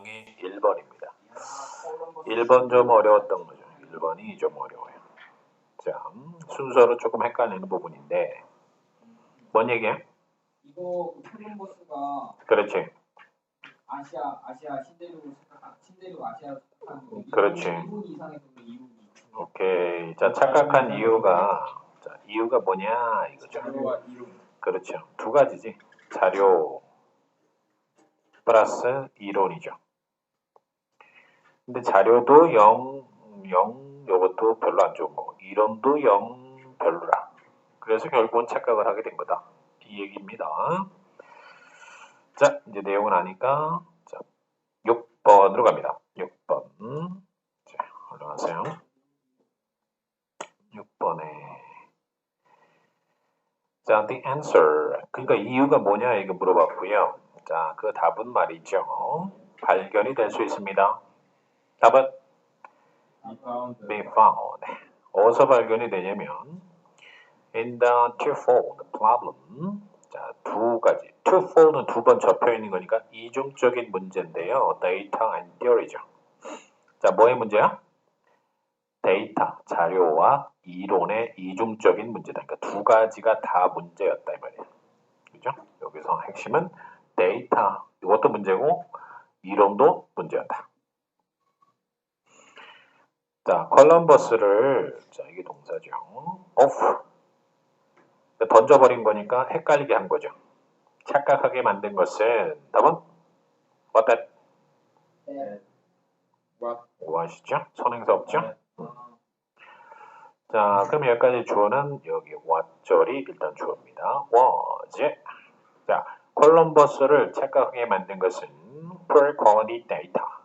이 1번입니다. 1번 좀 어려웠던 거죠. 1번이 좀 어려워요. 자, 순서로 조금 헷갈리는 부분인데 뭔 얘기야? 이거 콜럼버스가 그렇지. 아시아 아시아 신대륙 아시아를 생각하는 그렇지. 2분 이상에서 이유기 오케이. 자, 착각한 이유가 자, 이유가 뭐냐 이거죠. 그렇죠. 두 가지지. 자료 플러스 이론이죠. 근데 자료도 0, 0 요것도 별로 안 좋은 거고 이론도 0 별로라. 그래서 결국은 착각을 하게 된 거다. 이 얘기입니다. 자, 이제 내용은 아니까 자, 6번으로 갑니다. 6번. 자, 올라가세요. 6번에 자, the answer. 그러니까 이유가 뭐냐 이거 물어봤고요. 자, 그 답은 말이죠. 발견이 될 수 있습니다. 답은 be found. 어디서 발견이 되냐면 in the twofold problem. 자, 두 가지. twofold은 두 번 접혀 있는 거니까 이중적인 문제인데요. data and theory죠. 자, 뭐의 문제야? 데이터, 자료와 이론의 이중적인 문제다. 그러니까 두 가지가 다 문제였다 이 말이에요. 그죠? 여기서 핵심은 데이터, 이것도 문제고 이론도 문제였다. 자, 컬럼버스를 자, 이게 동사죠. off. 던져버린 거니까 헷갈리게 한 거죠. 착각하게 만든 것은 답은 what that what 뭐하시죠? 선행사 없죠? 자, 그럼 여기까지 주어는 여기 what절이 일단 주어입니다. was. 자, 콜럼버스를 착각하게 만든 것은 poor quality data.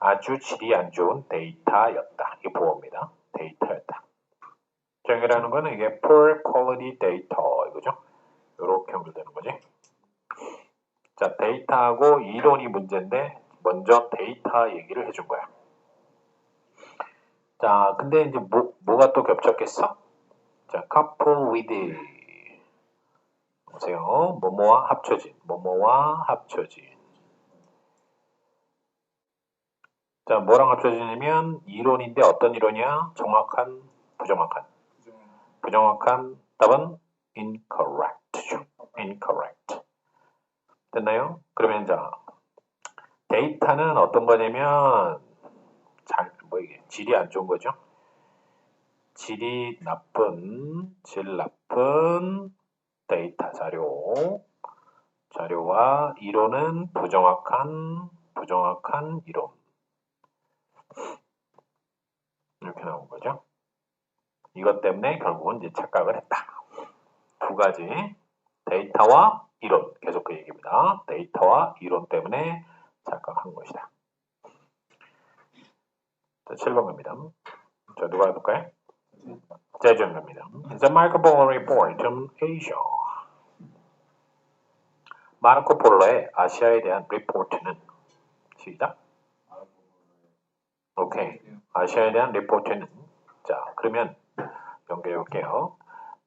아주 질이 안 좋은 데이터였다. 이게 보어입니다. 데이터였다. 정의라는 거는 이게 poor quality data 이거죠. 이렇게 연결되는 거지. 자, 데이터하고 이론이 문제인데 먼저 데이터 얘기를 해준 거야. 자, 근데 이제 뭐, 뭐가 또 겹쳤겠어? 자, couple with 보세요. 뭐뭐와 합쳐진, 뭐뭐와 합쳐진. 자, 뭐랑 합쳐지냐면 이론인데 어떤 이론이야? 정확한, 부정확한. 부정확한 답은 incorrect죠. incorrect. 됐나요? 그러면 자, 데이터는 어떤 거냐면 잘, 뭐 이게 질이 안 좋은 거죠. 질이 나쁜, 질 나쁜 데이터 자료. 자료와 이론은 부정확한, 부정확한 이론. 이렇게 나온 거죠. 이것 때문에 결국은 이제 착각을 했다. 두 가지. 데이터와 이론. 계속 그 얘기입니다. 데이터와 이론 때문에 착각한 것이다. 자, 7번 갑니다. 자, 누가 해볼까요? 재정 갑니다. The Marco Polo Report from Asia. 마르코 폴로의 아시아에 대한 리포트는 시작. 오케이. 아시아에 대한 리포트는 자, 그러면 연결해 볼게요.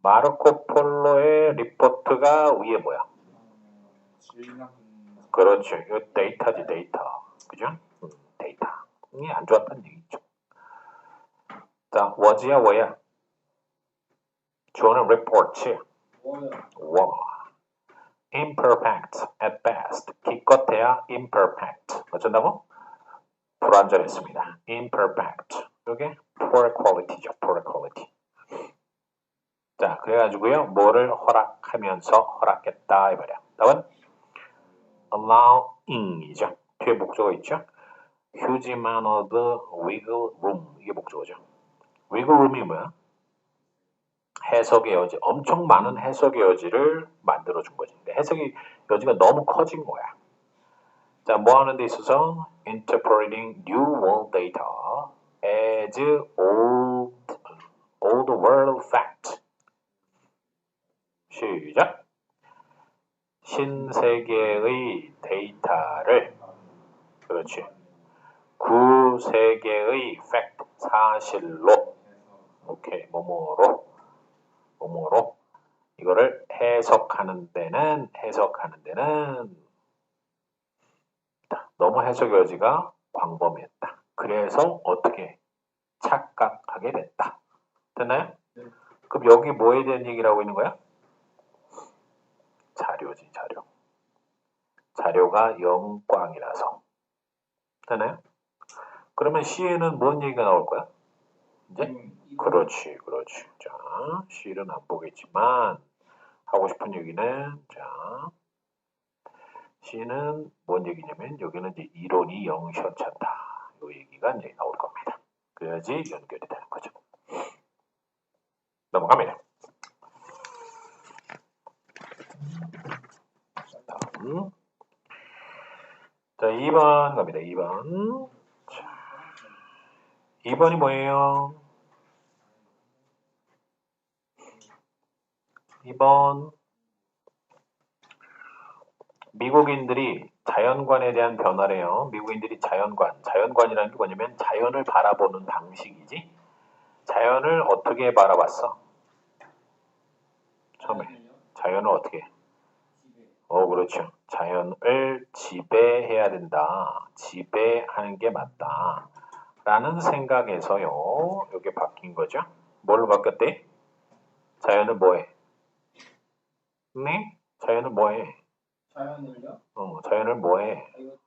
마르코 폴로의 리포트가 위에 뭐야? 그렇죠. 이거 데이터지 데이터. 그죠? 음, 데이터. 이게 안 좋았다는 얘기죠. 자, was야 뭐야? 주어는 report. 와. imperfect at best. 기껏해야 imperfect. 어쩐다고? 불완전했습니다. imperfect. 이게 poor quality죠. poor quality. 자, 그래가지고요. 뭐를 허락하면서 허락했다 이 말이야. 답은 allowing이죠. 뒤에 목적어 있죠. huge amount of wiggle room 이게 목적어죠. wiggle room이 뭐야? 해석의 여지, 엄청 많은 해석의 여지를 만들어준 거지. 근데 해석의 여지가 너무 커진 거야. 자, 뭐 하는 데 있어서 interpreting new world data as old, old world fact. 시작. 신세계의 데이터를 그렇지. 구세계의 fact 사실로 오케이 뭐뭐로 뭐뭐로 이거를 해석하는 데는 해석하는 데는 광범했다. 너무 해석 여지가 광범했다. 그래서 어떻게 착각하게 됐다. 됐나요? 네. 그럼 여기 뭐에 대한 얘기를 하고 있는 거야? 자료지, 자료. 자료가 영광이라서. 되나요? 그러면 C에는 뭔 얘기가 나올 거야? 이제? 음, 그렇지, 그렇지. 자, C는 안 보겠지만, 하고 싶은 얘기는, 자, C는 뭔 얘기냐면, 여기는 이제 이론이 영시원찮다. 이 얘기가 이제 나올 겁니다. 그래야지 연결이 되는 거죠. 넘어갑니다. 다음. 자, 2번 갑니다. 2번. 자, 2번이 뭐예요? 2번. 미국인들이 자연관에 대한 변화래요. 미국인들이 자연관. 자연관이라는 게 뭐냐면 자연을 바라보는 방식이지. 자연을 어떻게 바라봤어? 처음에. 자연을 어떻게? 어, 그렇죠. 자연을 지배해야 된다. 지배하는 게 맞다. 라는 생각에서요. 이게 바뀐 거죠. 뭘로 바뀌었대? 자연을 뭐해? 네? 자연을 뭐해? 자연을요? 어, 자연을 뭐해? 아, 이거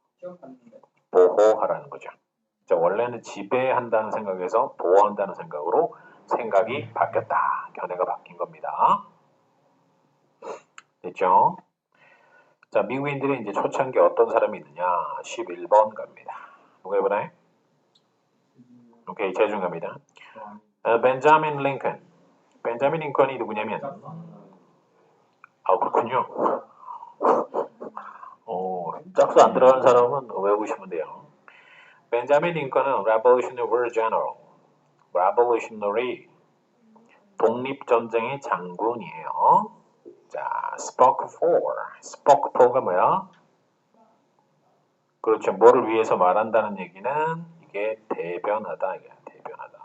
보호하라는 거죠. 자, 원래는 지배한다는 생각에서 보호한다는 생각으로 생각이 바뀌었다. 견해가 바뀐 겁니다. 됐죠? 자, 미국인들이 이제 초창기 어떤 사람이 있느냐? 11번 갑니다. 누가 해보나요? 오케이, 제중 갑니다. 어, 벤자민 링컨. 벤자민 링컨이 누구냐면, 아, 그렇군요. 어, 짝수 안 들어간 사람은 외우시면 돼요. 벤자민 링컨은 Revolutionary General, Revolutionary 독립전쟁의 장군이에요. 자, spoke for. spoke for가 뭐야? 그렇죠. 뭐를 위해서 말한다는 얘기는 이게 대변하다. 이게 대변하다.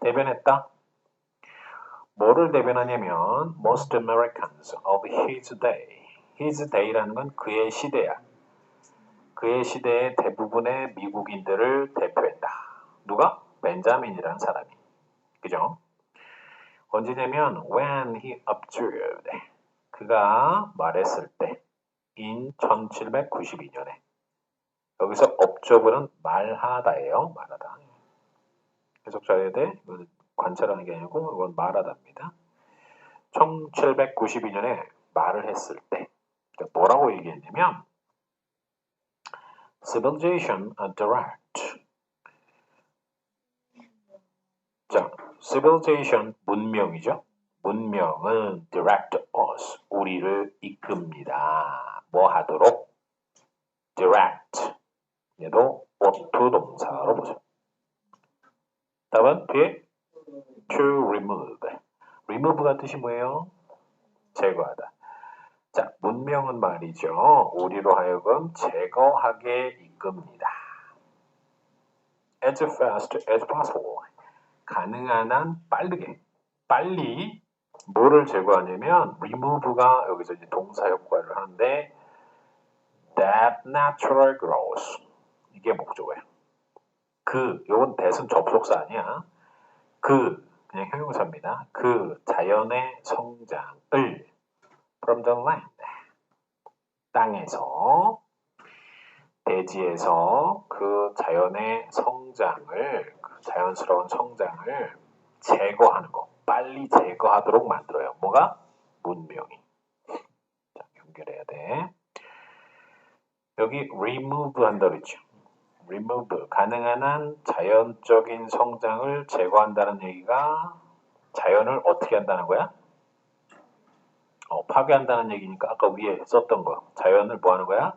대변했다. 뭐를 대변하냐면 most Americans of his day. His day라는 건 그의 시대야. 그의 시대의 대부분의 미국인들을 대표했다. 누가? 벤자민이라는 사람이. 그죠? 언제냐면 when he observed 그가 말했을 때 in 1792년에 여기서 observe는 말하다예요. 말하다. 해석 잘해야 돼. 이건 관찰하는 게 아니고 이건 말하다입니다. 1792년에 말을 했을 때 그러니까 뭐라고 얘기했냐면 civilization direct 자, civilization 문명이죠. 문명은 direct us 우리를 이끕니다. 뭐 하도록? direct 얘도 어투 동사로 보죠. 답은 뒤에 to remove. remove가 뜻이 뭐예요? 제거하다. 자, 문명은 말이죠. 우리로 하여금 제거하게 이끕니다. as fast as possible. 가능한 한 빠르게 빨리 뭐를 제거하냐면 remove가 여기서 이제 동사 효과를 하는데 that natural growth 이게 목적어예요. 그 요건 대선 접속사 아니야. 그 그냥 형용사입니다. 그 자연의 성장을 from the land 땅에서 대지에서 그 자연의 성장을 그 자연스러운 성장을 제거하는 거 빨리 제거하도록 만들어요. 뭐가? 문명이. 자, 연결해야 돼. 여기 remove 한다 그랬죠. remove 가능한 한 자연적인 성장을 제거한다는 얘기가 자연을 어떻게 한다는 거야? 어, 파괴한다는 얘기니까 아까 위에 썼던 거. 자연을 뭐 하는 거야?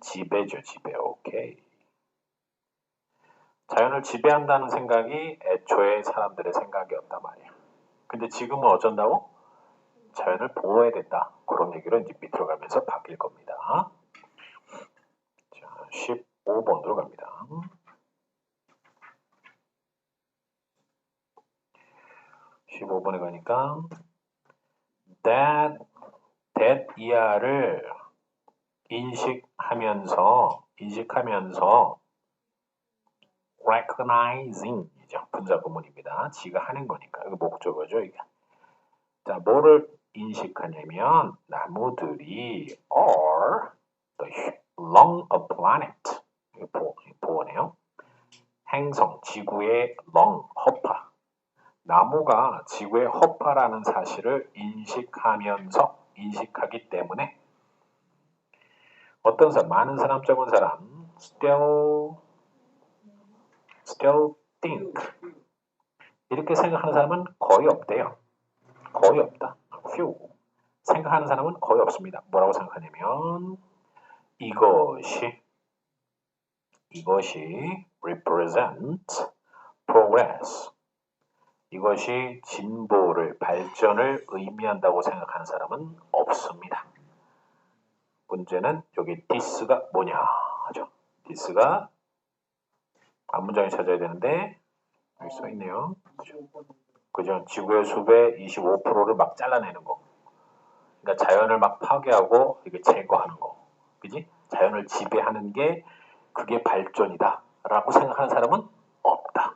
지배죠 지배. 오케이. 자연을 지배한다는 생각이 애초에 사람들의 생각이었단 말이야. 근데 지금은 어쩐다고? 자연을 보호해야 된다. 그런 얘기로 이제 밑으로 가면서 바뀔 겁니다. 자 15번으로 갑니다. 15번에 가니까 that, that 이하를 인식하면서 인식하면서 recognizing이죠. 분사 구문입니다. 지가 하는 거니까. 이거 목적어죠, 이게. 자, 뭐를 인식하냐면 나무들이 are the lung of planet. 보, 보네요. 행성, 지구의 lung, 허파. 나무가 지구의 허파라는 사실을 인식하면서 인식하기 때문에 어떤 사람, 많은 사람, 적은 사람 still still think 이렇게 생각하는 사람은 거의 없대요. 거의 없다. few 생각하는 사람은 거의 없습니다. 뭐라고 생각하냐면 이것이 이것이 represent progress 이것이 진보를 발전을 의미한다고 생각하는 사람은 없습니다. 문제는 여기 this가 뭐냐 하죠. this가 앞문장에 찾아야 되는데 여기 써 있네요. 그죠? 지구의 숲의 25%를 막 잘라내는 거. 그러니까 자연을 막 파괴하고 이게 제거하는 거. 그지? 자연을 지배하는 게 그게 발전이다라고 생각하는 사람은 없다.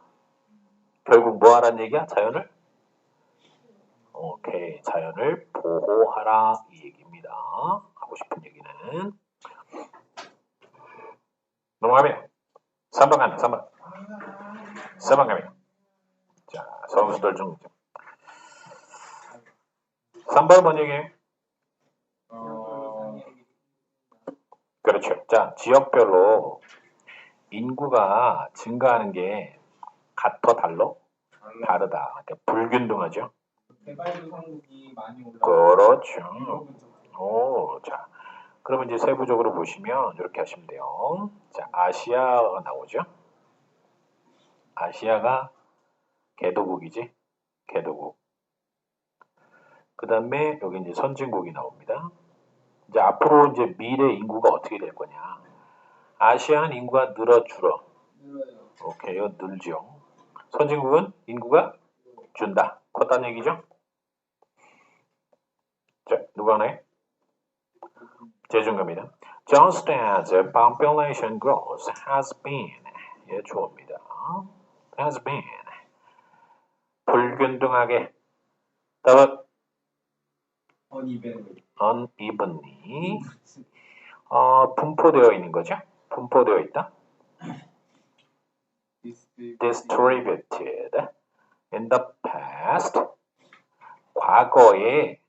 결국 뭐 하라는 얘기야? 자연을? 오케이. 자연을 보호하라 이 얘기입니다. 하고 싶은 얘기는 넘어가면 3번 가면 3번 3번 가면 자 선수들 중 3번 뭔 얘기예요? 어, 그렇죠. 자 지역별로 인구가 증가하는 게 같어 달러? 다르다. 그러니까 불균등하죠. 개발도상국이 많이 올라. 그렇죠. 오, 자. 그러면 이제 세부적으로 보시면 이렇게 하시면 돼요. 자, 아시아가 나오죠. 아시아가 개도국이지. 개도국. 그 다음에 여기 이제 선진국이 나옵니다. 이제 앞으로 이제 미래 인구가 어떻게 될 거냐. 아시아는 인구가 늘어 줄어. 오케이, 이거 늘죠. 선진국은 인구가 준다. 컸다는 얘기죠. 자, 누가 하나요? 재중갑니다. Just as population growth has been, 예, 주어입니다. has been 불균등하게 답은 어니벤. unevenly 어, 분포되어 있는 거죠. 분포되어 있다. Distributed in the past. 과거에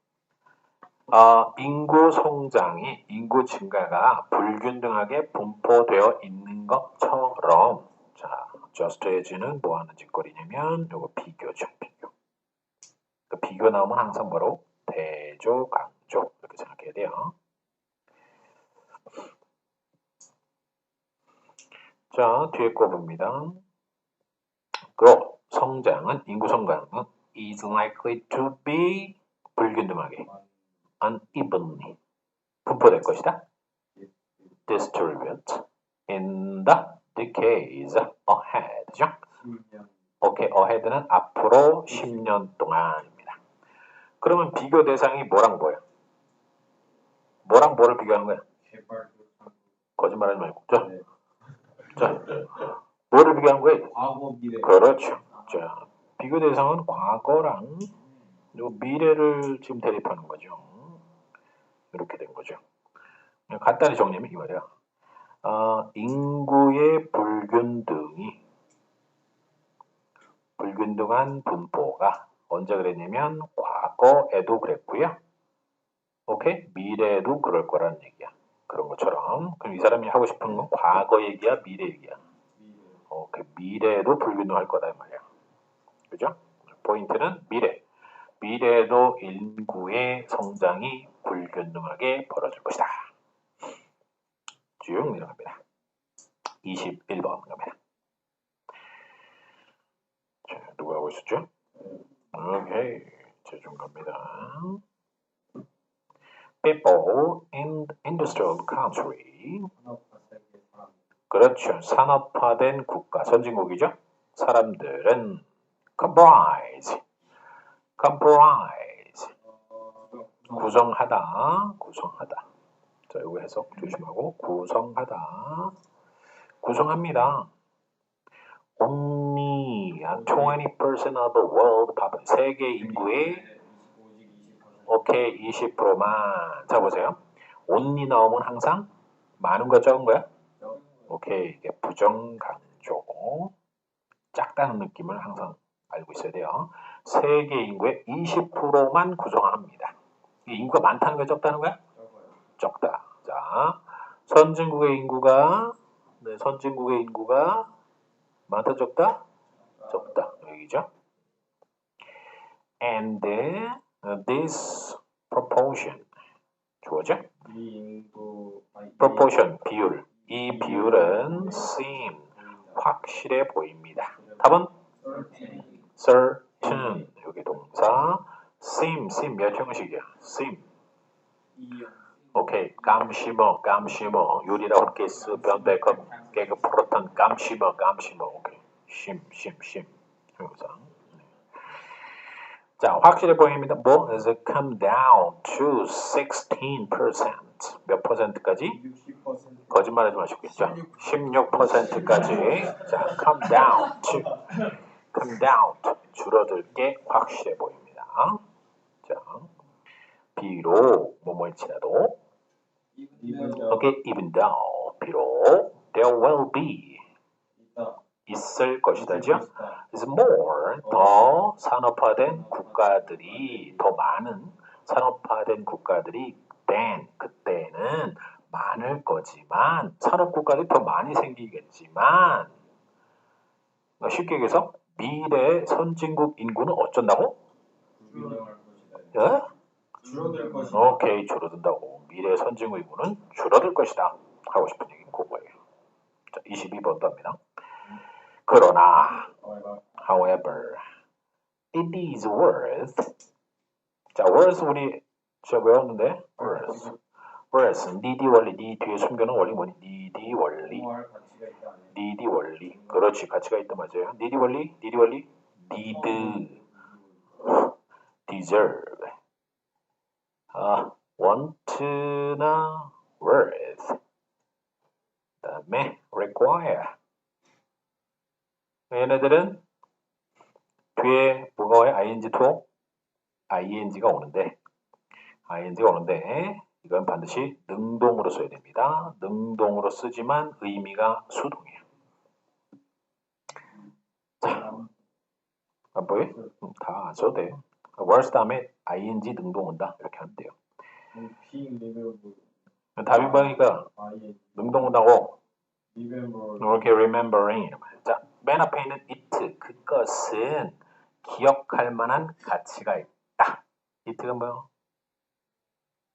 어, 인구 성장이 인구 증가가 불균등하게 분포되어 있는 것처럼. 자 just as는 뭐 하는 짓거리냐면 요거 비교죠 비교. 그 비교 나오면 항상 뭐로? 대조 강조. 이렇게 생각해야 돼요. 자 뒤에 거 봅니다 그로 성장은 인구 성장은 is likely to be 불균등하게 unevenly 분포될 것이다. distribute in the decades ahead죠. 오케이, ahead는 앞으로 10년 동안입니다. 그러면 비교 대상이 뭐랑 뭐야? 뭐랑 뭐를 비교하는 거야? 거짓말하지 말고. 자, 네. 자, 뭐를 비교하는 거야? 과거 미래. 그렇죠. 자, 비교 대상은 과거랑 요 미래를 지금 대립하는 거죠. 이렇게 된 거죠. 간단히 정리하면 이 말이야. 어, 인구의 불균등이 불균등한 분포가 언제 그랬냐면 과거에도 그랬고요. 오케이? 미래에도 그럴 거라는 얘기야. 그런 것처럼. 그럼 이 사람이 하고 싶은 건 과거 얘기야, 미래 얘기야. 오케이. 미래에도 불균등할 거다 이 말이야. 그죠? 포인트는 미래. 미래에도 인구의 성장이 불균등하게 벌어질 것이다. 쭉 내려갑니다. 21번 갑니다. 자, 누가 하고 있었죠? 오케이. 최종 갑니다. People in industrial country. 그렇죠. 산업화된 국가, 선진국이죠. 사람들은 comprise, comprise, 어, 구성하다, 구성하다. 자, 이거 해석 조심하고 구성하다. 구성합니다. Only 20% of the world population. 세계 인구의 오케이 20%만. 자 보세요. only 나오면 항상 많은 거 적은 거야? 오케이 이게 부정 강조. 작다는 느낌을 항상 알고 있어야 돼요. 세계 인구의 20%만 구성합니다. 이 인구가 많다는 거 적다는 거야? 적다. 자, 선진국의 인구가 네, 선진국의 인구가 많다 적다? 적다. 여기죠. And this proportion 주어죠? 이 인구 아니, proportion 비율. 이 비율은 seem 확실해 보입니다. 답은 certain. 여기 동사 seem seem 몇 형식이야? seem 오케이. 감시머 감시머 유리라 홀케이스 변백업 개그 프로턴 감시머 감시머 오케이. 심심심. 네. 자 확실해 보입니다 뭐 it come down to 16%몇 퍼센트까지 60% 거짓말하지 자 16%까지 자 come down to come down to 줄어들 게 확실해 보입니다 자 비록 뭐뭐일지라도 오케이 even though 비록 there will be 있을 것이다죠. is more 더 산업화된 국가들이 더 많은 산업화된 국가들이 than 그때는 많을 거지만 산업 국가들이 더 많이 생기겠지만 그러니까 쉽게 얘기해서 미래 선진국 인구는 어쩐다고? 예? 줄어들 것이다 오케이 줄어든다고 미래 선진국 인구는 줄어들 것이다 하고 싶은 얘기 그거예요. 자 22번도 합니다. 그러나 However, it is worth. 자, worth 우리 저 외웠는데 worth. worth 니디 원리 니 뒤에 숨겨놓은 원리 뭐니? 니디 원리. 니디 원리. 그렇지 가치가 있다 맞아요. 니디 원리 니디 원리 need deserve. 아 want나 worth. 그다음에 require. 얘네들은 뒤에 뭐가 와요? ing2 ing가 오는데 ing가 오는데 이건 반드시 능동으로 써야 됩니다. 능동으로 쓰지만 의미가 수동이에요. 자, 안 보여? 음, 다안 써도 돼요. words 다음에 ing 능동 온다 이렇게 하면 돼요. 답이 뭐니까 아예 능동 온다고 이렇게 remembering 이런 거예요. 자, 맨 앞에 있는 it 그것은 기억할 만한 가치가 있다. it가 뭐요?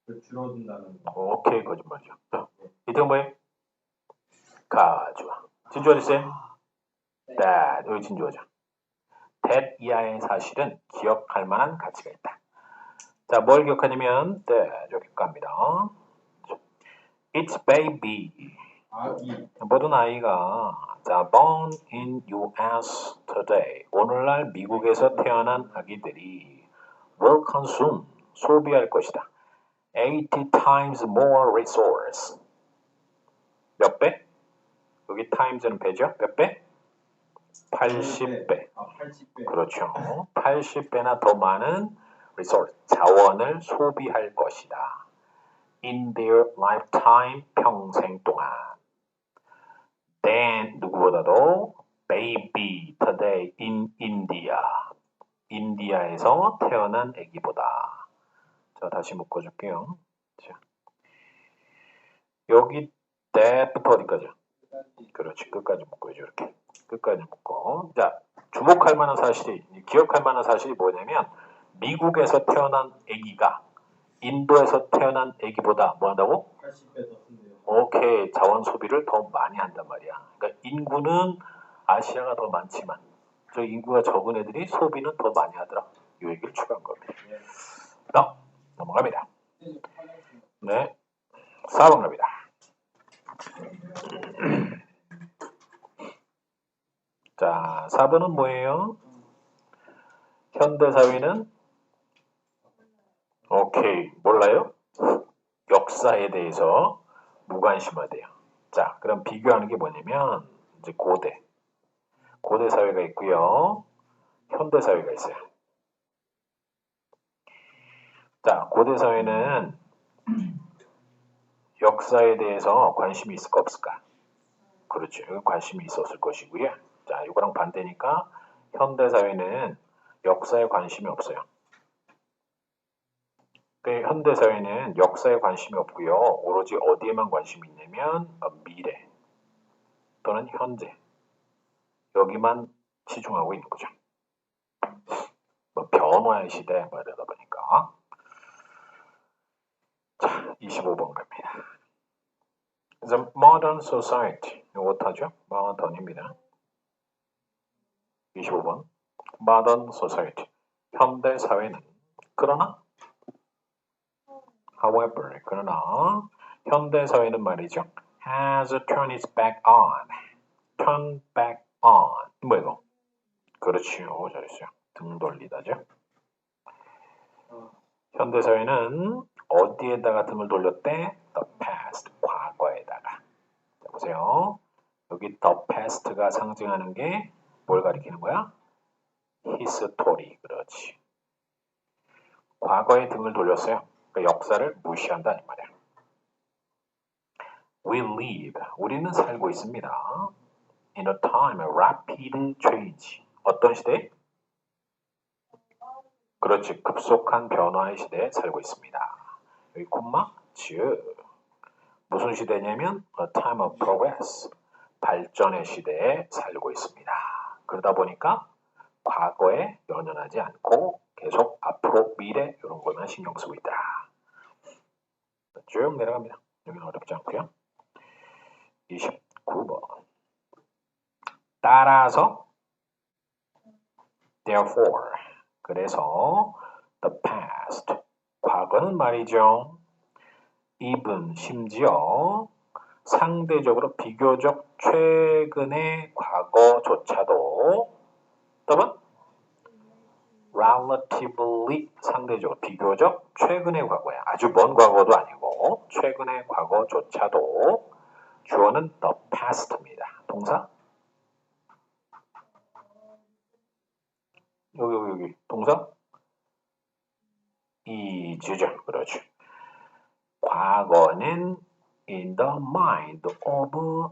그 줄어든다는 거 오케이 거짓말이죠. 자, it가 뭐예요? 가주어. 진주 어디 있어요? that 여기 진주어죠. that 이하의 사실은 기억할 만한 가치가 있다. 자, 뭘 기억하냐면 that 여기 갑니다. It's baby. 모든 아이가 자, born in U.S. today 오늘날 미국에서 태어난 아기들이 will consume 소비할 것이다. 80 times more resource 몇 배? 여기 times는 배죠? 몇 배? 80배. 아 80배 그렇죠. 80배나 더 많은 resource 자원을 소비할 것이다. in their lifetime 평생 동안. Than 누구보다도 baby today in India. 인디아에서 태어난 아기보다. 자, 다시 묶어줄게요. 자. 여기 that부터 어디까지? 그렇지. 끝까지 묶어야죠. 이렇게. 끝까지 묶어. 자, 주목할 만한 사실이, 기억할 만한 사실이 뭐냐면, 미국에서 태어난 아기가 인도에서 태어난 아기보다 뭐 한다고? 80배 더 오케이. 자원 소비를 더 많이 한단 말이야. 그러니까 인구는 아시아가 더 많지만, 저 인구가 적은 애들이 소비는 더 많이 하더라. 이 얘기를 추가한 겁니다. 예. 자, 넘어갑니다. 네. 4번 갑니다. 자, 4번은 뭐예요? 현대 사회는 오케이, 몰라요? 역사 역사에 대해서 무관심하대요. 자, 그럼 비교하는 게 뭐냐면 이제 고대. 고대 사회가 있고요. 현대 사회가 있어요. 자, 고대 사회는 역사에 대해서 관심이 있을까 없을까? 그렇죠. 관심이 있었을 것이고요. 자, 이거랑 반대니까 현대 사회는 역사에 관심이 없어요. 그 현대 사회는 역사에 관심이 없고요. 오로지 어디에만 관심이 있냐면 어, 미래 또는 현재 여기만 치중하고 있는 거죠. 뭐 변화의 시대 뭐 이러다 보니까 자 25번 갑니다. The modern society 이것하죠? modern입니다. 25번 modern society 현대 사회는 그러나 however 그러나 현대 사회는 말이죠 has turned its back on. Turn back on. 뭐 이거? 그렇지요 잘했어요. 등 돌리다죠? 현대 사회는 어디에다가 등을 돌렸대? The past 과거에다가. 자, 보세요. 여기 the past가 상징하는 게 뭘 가리키는 거야? history. 그렇지. 과거에 등을 돌렸어요. 그 역사를 무시한다 이 말이야. We live. 우리는 살고 있습니다. In a time of rapid change. 어떤 시대? 그렇지. 급속한 변화의 시대에 살고 있습니다. 여기 콤마 즉 무슨 시대냐면 a time of progress. 발전의 시대에 살고 있습니다. 그러다 보니까 과거에 연연하지 않고 계속 앞으로 미래 이런 것만 신경 쓰고 있다. 쭉 내려갑니다. 여기는 어렵지 않고요. 29번. 따라서 therefore 그래서 the past 과거는 말이죠. even 심지어 상대적으로 비교적 최근의 과거조차도 또는 relatively 상대적으로 비교적 최근의 과거야. 아주 먼 과거도 아니고 최근의 과거조차도 주어는 the past입니다. 동사 여기 여기 여기 동사 is죠. 그렇죠. 과거는 in the mind of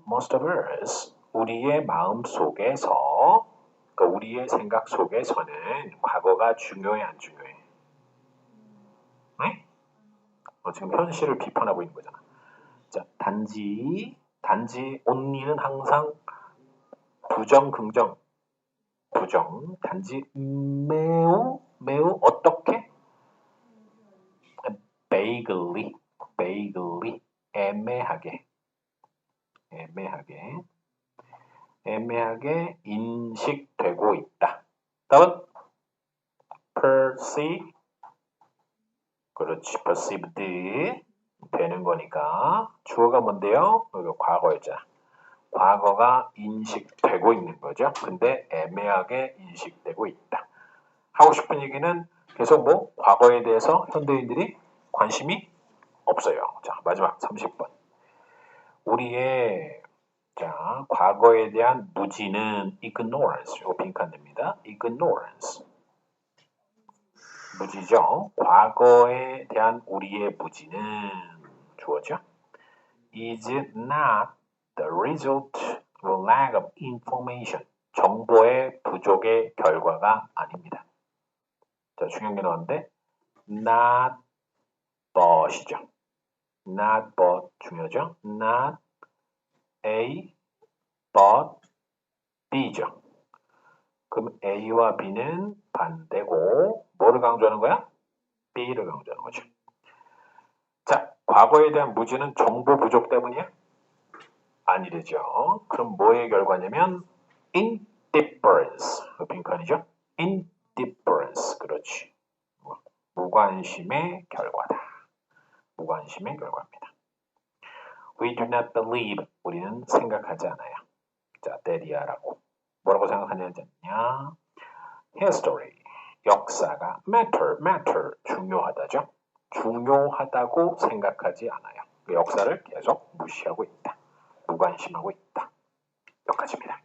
most of us 우리의 마음 속에서 그 우리의 생각 속에서는 과거가 중요해 안 중요해? 네? 어, 지금 현실을 비판하고 있는 거잖아. 자, 단지 단지 only는 항상 부정 긍정. 부정 단지 매우 매우 어떻게? Vaguely vaguely 애매하게. 애매하게. 애매하게 인식되고 있다. 다음은 perceive. 그렇지 perceived 되는 거니까 주어가 뭔데요? 여기 과거였잖아. 과거가 인식되고 있는 거죠. 근데 애매하게 인식되고 있다. 하고 싶은 얘기는 계속 뭐 과거에 대해서 현대인들이 관심이 없어요. 자 마지막 30번. 우리의 자, 과거에 대한 무지는 ignorance. 이거 빈칸됩니다. ignorance. 무지죠. 과거에 대한 우리의 무지는 주어죠. is not the result of lack of information. 정보의 부족의 결과가 아닙니다. 자, 중요한 게 나왔는데 not but이죠. not but 중요하죠. not A, but B죠. 그럼 A와 B는 반대고 뭐를 강조하는 거야? B를 강조하는 거죠. 자, 과거에 대한 무지는 정보 부족 때문이야? 아니되죠. 그럼 뭐의 결과냐면 indifference. 그 빈칸이죠. indifference. 그렇지. 무관심의 결과다. 무관심의 결과입니다. We do not believe. 우리는 생각하지 않아요. 자, 데리아라고. 뭐라고 생각하냐냐? History. 역사가 matter, matter. 중요하다죠. 중요하다고 생각하지 않아요. 그 역사를 계속 무시하고 있다. 무관심하고 있다. 여기까지입니다.